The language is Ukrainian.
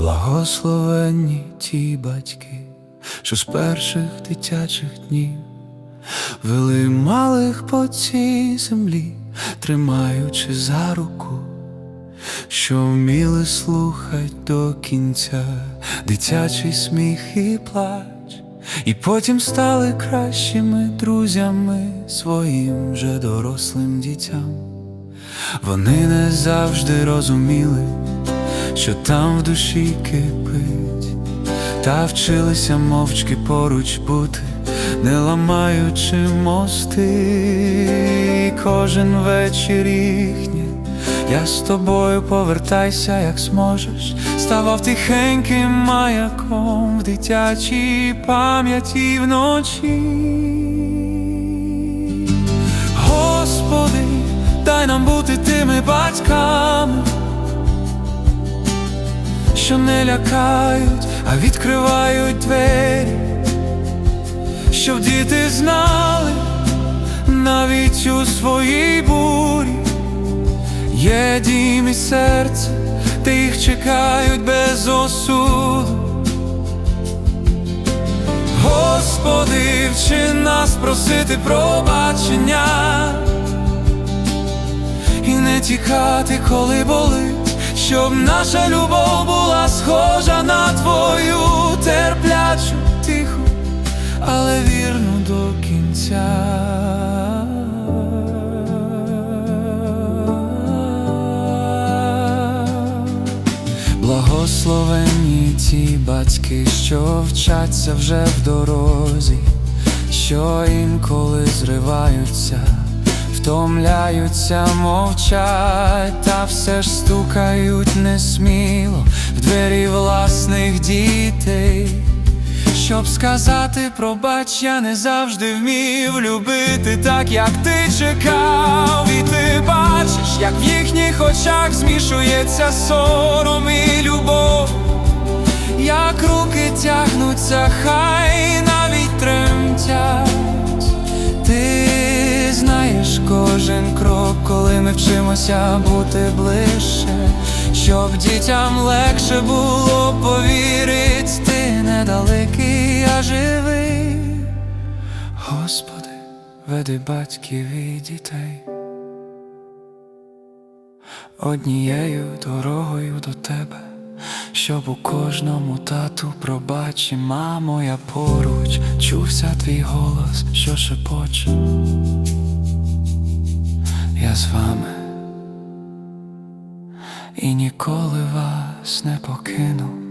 Благословенні ті батьки, що з перших дитячих днів вели малих по цій землі, тримаючи за руку, що вміли слухать до кінця дитячий сміх і плач, і потім стали кращими друзями своїм вже дорослим дітям. Вони не завжди розуміли, що там в душі кипить, та вчилися мовчки поруч бути, не ламаючи мости, кожен вечір їхнє. Я з тобою повертайся, як зможеш, ставав тихеньким маяком в дитячій пам'яті вночі. Господи, дай нам бути тими батьками, що не лякають, а відкривають двері, щоб діти знали навіть у своїй бурі. Є дім і серце, де їх чекають без осуду. Господи, вчи нас просити пробачення і не тікати, коли болить, щоб наша любов була схожа на твою терплячу, тиху, але вірну до кінця. Благословенні ті батьки, що вчаться вже в дорозі, що інколи зриваються, втомляються, мовчать, та все ж стукають несміло в двері власних дітей. Щоб сказати пробач, я не завжди вмів любити так, як ти чекав, і ти бачиш, як в їхніх очах змішується сором і любов, як руки тягнуться, хай навіть тремтять. Коли бути ближче, щоб дітям легше було повірить, ти недалекий, а живий. Господи, веди батьків і дітей однією дорогою до тебе, щоб у кожному тату пробачі, мамо, я поруч, чувся твій голос, що шепоче. Я з вами і ніколи вас не покину.